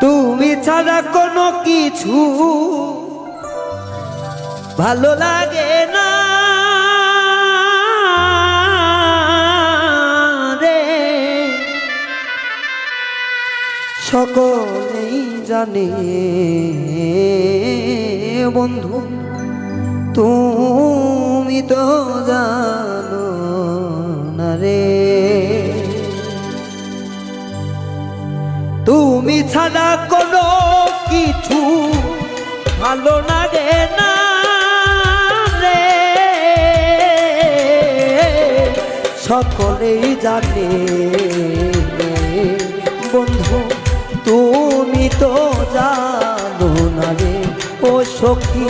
তুমি ছাড়া কোনো কিছু ভালো লাগে না। রে। সকলেই জানে, বন্ধু, তুমি তো জানো না রে। তুমি ছাড়া কোনো কিছু ভালো লাগে না রে। সকলেই জানে বন্ধু, তুমি তো জানো না রে। ও সখী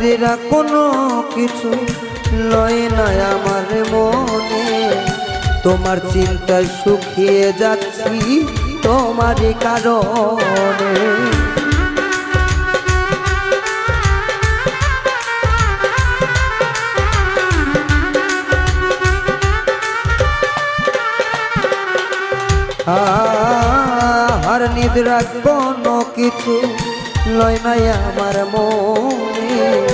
আহার কোনো কিছু লয় না আমার মনে। তোমার চিন্তায় শুকিয়ে যাচ্ছি তোমারই কারণে। আর নিদ্রা কোনো কিছু লয় নাই আমার মনে।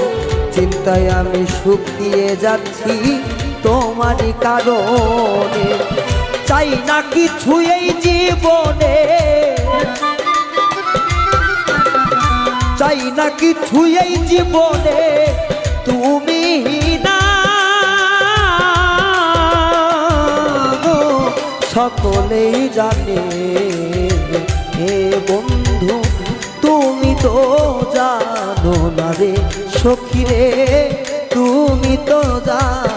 চিন্তায় আমি শুকিয়ে যাচ্ছি তোমারই কারণে। চাই না কিছু এই জীবনে। চাই না কিছু এই জীবনে। তুমি না। সকলেই জানে। জানো সখিরে তুমি তো জানো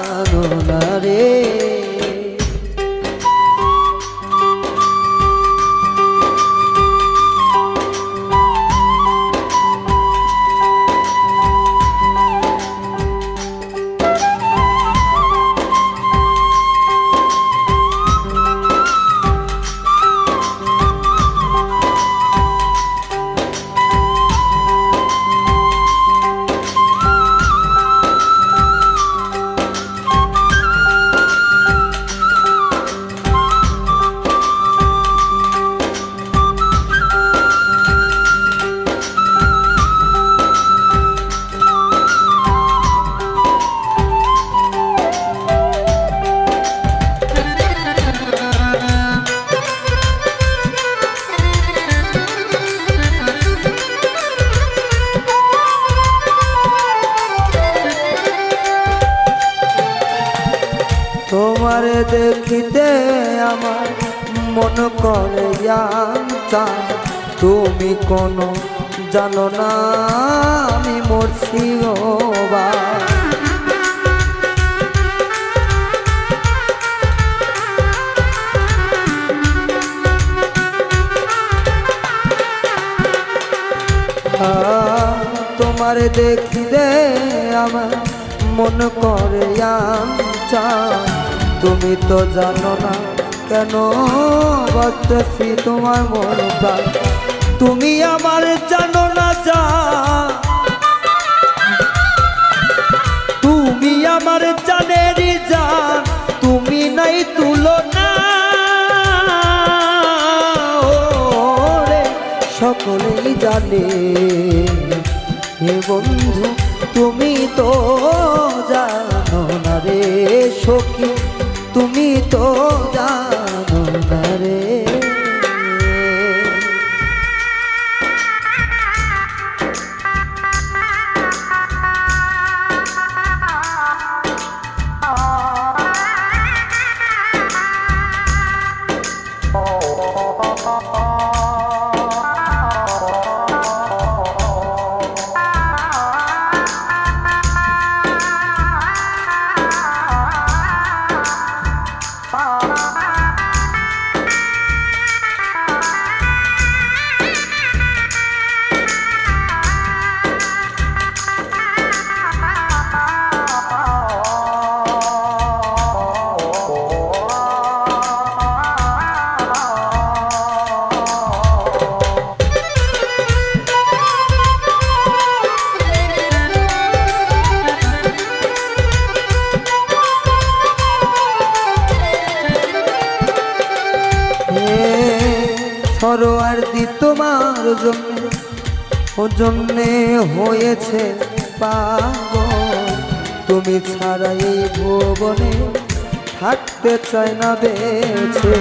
দেখিতে আমার মন করে জানতা তুমি কোনো জানো না, আমি মরছি বা। তোমার দেখিতে আমার মন করে চা তুমি তো জানো না কেন বাঁচতেছি তোমার মন প্রাণ। তুমি আমার জানো না যা। তুমি আমার জানেরই জান, তুমি নাই তুলনা। ওরে, সকলেই জানে। হে বন্ধু, তুমি তো জানো না রে সখী। তুমি তো সরোয়ার্দি তোমার জন্য। ও জন্যে হয়েছে পাগল। তুমি ছাড়া এই ভুবনে থাকতে চায় না বেছে।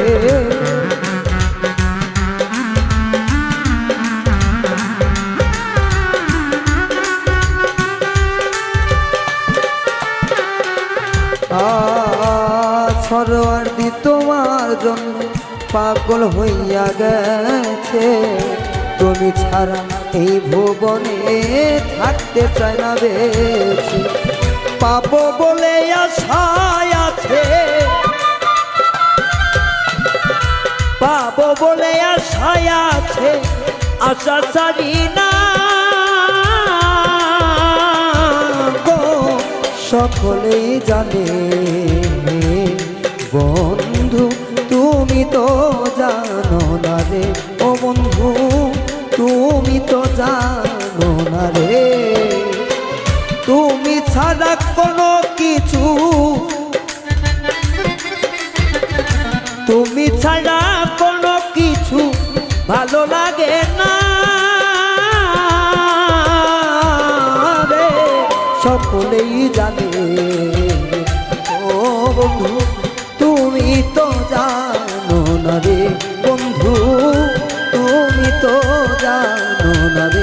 সরোয়ার্দি তোমার জন্য। পাগল হইয়া গেছে। তুমি ছাড়া এই ভুবনে থাকতে চায় না বেছে পাবো বলে আশায় আছে। পাবো বলে আশায় আছে। আশা ছাড়ি না। সকলেই জানে তুমি তো জানো না রে? ও বন্ধু, তুমি তো জানো না রে। তুমি ছাড়া কোনো কিছু। তুমি ছাড়া কোনো কিছু ভালো লাগে না সকলেই জানে। ও বন্ধু বন্ধু তুমি তো জানো না